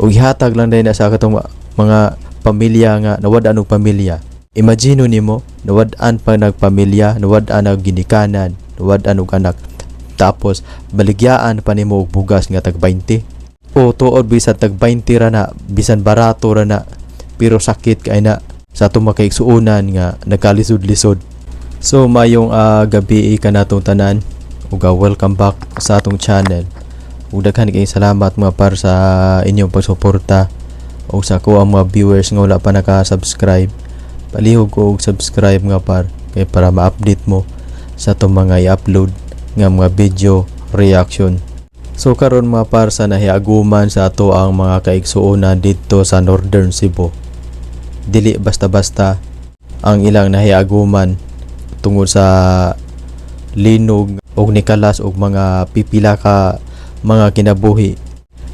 ug ihatag lang din na sa katong mga pamilya nga nawad-an og pamilya. Imagino nimo nawad-an pa nagpamilya nawad-an og ginikanan nawad-an og anak. Tapos baligyaan pa nimo og bugas nga tag 20 o tuod bisan tag 20 ra na bisan barato ra na pero sakit kay na sa atong makaigsuunan nga nagkalisod-lisod so mayong ah, gabi ka natong tanan. Ug ah, welcome back sa atong channel ug daghan kay salamat mga par sa inyong pagsuporta o sa ko ang mga viewers nga wala pa naka-subscribe. Palihog ko og subscribe nga par kay para ma-update mo sa itong mga i-upload nga mga video reaction. So karon mga par sa nahiaguman sa ato ang mga kaigsuonan dito sa Northern Cebu. Dili basta-basta ang ilang nahiaguman tungod sa linog og nikalas og mga pipila ka mga kinabuhi.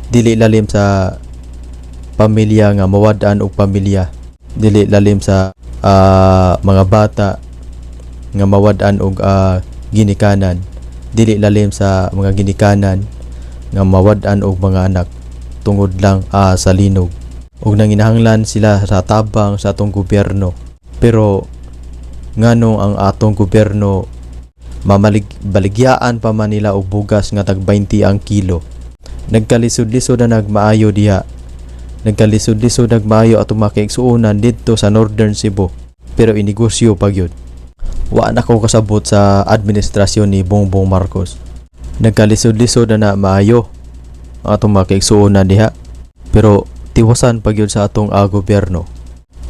Dili lalim sa pamilya nga mawad-an og pamilya. Dili lalim sa ah, mga bata nga mawad-an og ah, ginikanan. Dili lalim sa mga ginikanan nga mawad-an og mga anak tungod lang ah, sa linog. Ug nanginahanglan sila sa tabang sa atong gobyerno. Pero nganong ang atong gobyerno mamalig baligyaan pa man nila og bugas nga tag 20 ang kilo. Nagkalisod-lisod na nagmaayo diha. Nagkalisod-lisod nagmaayo atong makaigsuonan dito sa Northern Cebu pero inegosyo pa gyud. Wa na ko kasabot sa administrasyon ni Bongbong Marcos. Nagkalisod-lisod na maayo ang atong makaigsuonan diha pero tiwasan pa sa atong ah, gobyerno.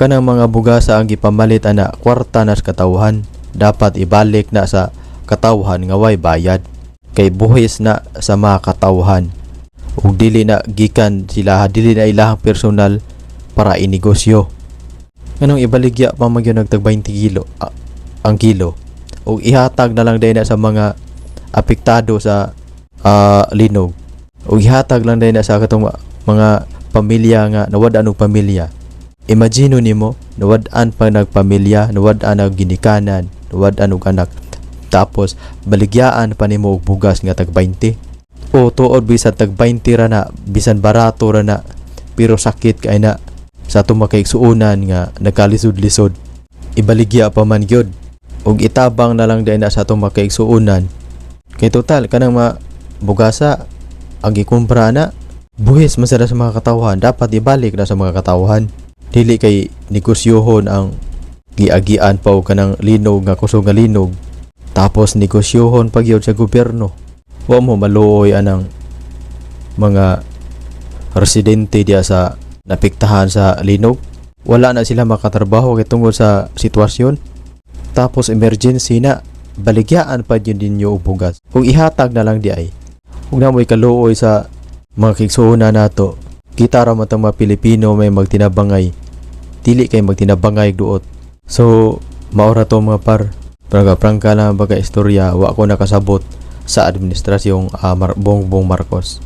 Kanang mga bugasa ang gipamalit ana kwarta na sa katawhan dapat ibalik na sa katawhan nga way bayad. Kay buhis na sa mga katawhan. Ug dili na gikan sila dili na ilahang personal para inegosyo. Nganong ibaligya pa man gyud nagtag 20 kilo ah, ang kilo. Ug ihatag na lang din na sa mga apektado sa ah, linog. Ug ihatag lang din na sa katong mga pamilya nga nawad-an og pamilya. Imagino nimo, nawad-an pa nagpamilya, nawad-an og ginikanan, nawad-an og anak. Tapos baligyaan pa nimo bugas nga tag 20. O tuod bisan tag 20 ra na, bisan barato ra na, pero sakit kay na sa atong makaigsuunan nga nagkalisod-lisod. Ibaligya pa man gyud ug itabang na lang din na sa atong makaigsuunan. Kay total kanang mga bugasa ang gikumpra na buhis man sa mga katawhan dapat ibalik na sa mga katawhan dili kay negosyohon ang giagian pa og kanang linog nga kusog nga linog tapos negosyohon pa gyud sa gobyerno. Wa mo maluoy anang mga residente diya sa napiktahan sa linog wala na sila makatrabaho kay tungod sa sitwasyon. Tapos emergency na baligyaan pa yun ninyo og bugas. Kung ihatag na lang di ay kung na mo'y kaluoy sa mga kigsuuna nato kita ra man mga Pilipino may magtinabangay. Dili kay magtinabangay duot. So maora to mga par prangka prangka lang baga istorya wa ko nakasabot sa administrasyong uh, Bongbong Marcos